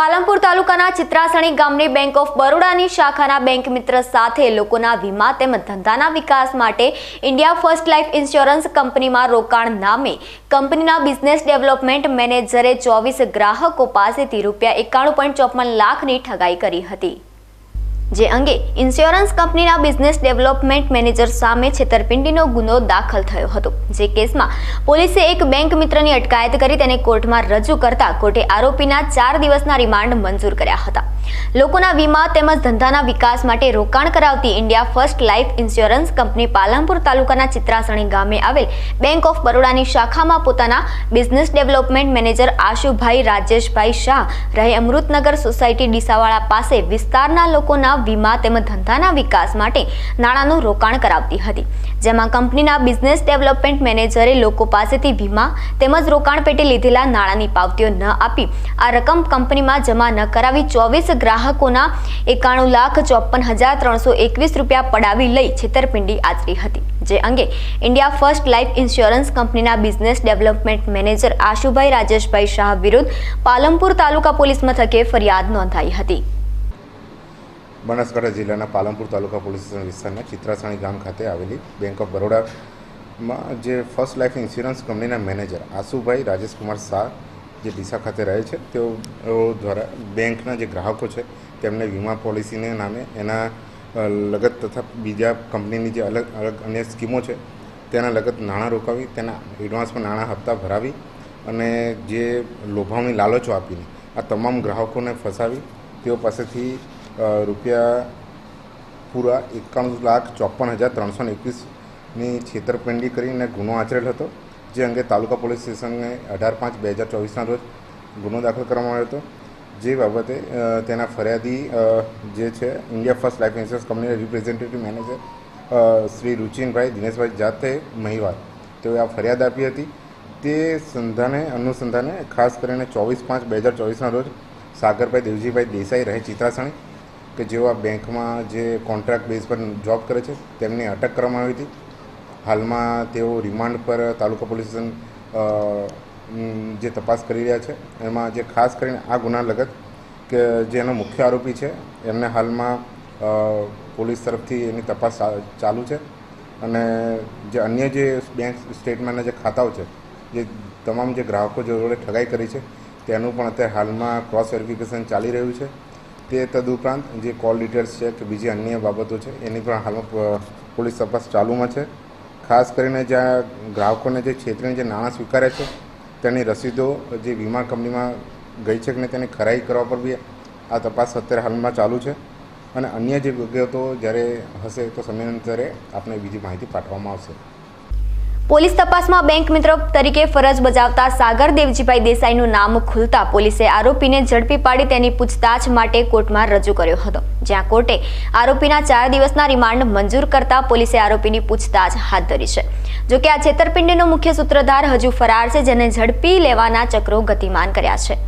પાલનપુર તાલુકાના ચિત્રાસણી ગામની bank of બરોડાની શાખાના બેંક મિત્ર સાથે લોકોના વીમા તેમજ ધંધાના વિકાસ માટે ઇન્ડિયા ફર્સ્ટ લાઈફ ઇન્સ્યોરન્સ કંપનીમાં રોકાણ નામે કંપનીના બિઝનેસ ડેવલપમેન્ટ મેનેજરે ચોવીસ ગ્રાહકો પાસેથી રૂપિયા એકાણું લાખની ઠગાઈ કરી હતી. જે અંગે ઇન્સ્યોરન્સ કંપનીના બિઝનેસ ડેવલપમેન્ટ મેનેજર સામે છેતરપિંડીનો ગુનો દાખલ થયો હતો. જે કેસમાં પોલીસે એક બેંક મિત્રની અટકાયત કરી તેને કોર્ટમાં રજૂ કરતા કોર્ટે આરોપીના ચાર દિવસના રિમાન્ડ મંજૂર કર્યા હતા. લોકોના વીમા તેમજ ધંધાના વિકાસ માટે રોકાણ કરાવતી India first life insurance company Palanpur તાલુકાના ચિત્રાસણી ગામે આવેલ બેંક ઓફ બરોડાની શાખામાં પોતાના business development manager Ashubhai Rajeshbhai Shah રહે અમૃતનગર સોસાયટી ડીસાવાળા પાસે વિસ્તારના લોકોના વીમા તેમજ ધંધાના વિકાસ માટે નાણાંનું રોકાણ કરાવતી હતી. જેમાં કંપનીના બિઝનેસ ડેવલપમેન્ટ મેનેજરે લોકો પાસેથી વીમા તેમજ રોકાણ પેટે લીધેલા નાણાંની પાવતીઓ ન આપી આ રકમ કંપનીમાં જમા ન કરાવી ચોવીસ ગ્રાહકોના એકાણું લાખ ચોપન હજાર ત્રણસો એકવીસ રૂપિયા પડાવી લઈ છેતરપિંડી આચરી હતી. જે અંગે ઇન્ડિયા ફર્સ્ટ લાઈફ ઇન્સ્યોરન્સ કંપનીના business development manager Ashubhai Rajeshbhai Shah વિરુદ્ધ પાલનપુર તાલુકા પોલીસ મથકે ફરિયાદ નોંધાઈ હતી. બનાસકાંઠા જિલ્લાના પાલનપુર તાલુકા પોલીસ સ્ટેશન વિસ્તારના ચિત્રાસણી ગામ ખાતે આવેલી બેંક ઓફ બરોડામાં જે ફર્સ્ટ લાઈફ ઇન્સ્યોરન્સ કંપનીના મેનેજર આશુભાઈ રાજેશકુમાર શાહ જે ડીસા ખાતે રહે છે, તેઓ દ્વારા બેંકના જે ગ્રાહકો છે, તેમને વીમા પોલિસીને નામે એના લગત તથા બીજા કંપનીની જે અલગ અલગ અન્ય સ્કીમો છે, તેના લગત નાણાં રોકાવી, તેના એડવાન્સમાં નાણાં હપ્તા ભરાવી અને જે લોભાવણી લાલચો આપીને આ તમામ ગ્રાહકોને ફસાવી, તેઓ પાસેથી રૂપિયા પૂરા એકાણું લાખ ચોપન હજાર ત્રણસો એકવીસની છેતરપિંડી કરીને ગુનો આચરેલ હતો. જે અંગે તાલુકા પોલીસ સ્ટેશનને અઢાર પાંચ બે હજાર ચોવીસના રોજ ગુનો દાખલ કરવામાં આવ્યો હતો. જે બાબતે તેના ફરિયાદી જે છે, ઇન્ડિયા ફર્સ્ટ લાઈફ ઇન્સ્યોરન્સ કંપનીના રિપ્રેઝેન્ટેટિવ મેનેજર શ્રી રુચિનભાઈ દિનેશભાઈ જાતે મહિવાર તેઓએ આ ફરિયાદ આપી હતી. તે સંધાને, અનુસંધાને ખાસ કરીને ચોવીસ પાંચ બે હજાર ચોવીસના રોજ સાગરભાઈ દેવજીભાઈ દેસાઈ રહે ચિત્રાસણી, કે જેઓ આ બેંકમાં જે કોન્ટ્રાક્ટ બેઝ પર જોબ કરે છે, તેમની અટક કરવામાં આવી હતી. હાલમાં તેઓ રિમાન્ડ પર તાલુકા પોલીસ સ્ટેશન જે તપાસ કરી રહ્યા છે, એમાં જે ખાસ કરીને આ ગુના લગત કે જેનો મુખ્ય આરોપી છે, એમને હાલમાં પોલીસ તરફથી એની તપાસ ચાલુ છે. અને જે અન્ય જે બેંક સ્ટેટમેન્ટના જે ખાતાઓ છે, જે તમામ જે ગ્રાહકો જોડે ઠગાઈ કરી છે, તેનું પણ અત્યારે હાલમાં ક્રોસ વેરિફિકેશન ચાલી રહ્યું છે. તે તદુપરાંત જે કોલ ડિટેલ્સ છે કે બીજી અન્ય બાબતો છે, એની પણ હાલમાં પોલીસ તપાસ ચાલુમાં છે. ખાસ કરીને જ્યાં ગ્રાહકોને જે ક્ષેત્રને જે નાણાં સ્વીકારે છે, તેની રસીદો જે વીમા કંપનીમાં ગઈ છે કે તેની ખરાઈ કરવા પર બી આ તપાસ અત્યારે હાલમાં ચાલુ છે. અને અન્ય જે વિગતો જ્યારે હશે તો સમયાંતરે આપને બીજી માહિતી પાઠવવામાં આવશે. પોલીસ તપાસમાં બેંક મિત્ર તરીકે ફરજ બજાવતા સાગર દેવજીભાઈ દેસાઈનું નામ ખુલતા પોલીસે આરોપીને ઝડપી પાડી તેની પૂછતાછ માટે કોર્ટમાં રજૂ કર્યો હતો. જ્યાં કોર્ટે આરોપીના ચાર દિવસના રિમાન્ડ મંજૂર કરતા પોલીસે આરોપીની પૂછતાછ હાથ ધરી છે. જોકે આ છેતરપિંડીનો મુખ્ય સૂત્રધાર હજુ ફરાર છે, જેને ઝડપી લેવાના ચક્રો ગતિમાન કર્યા છે.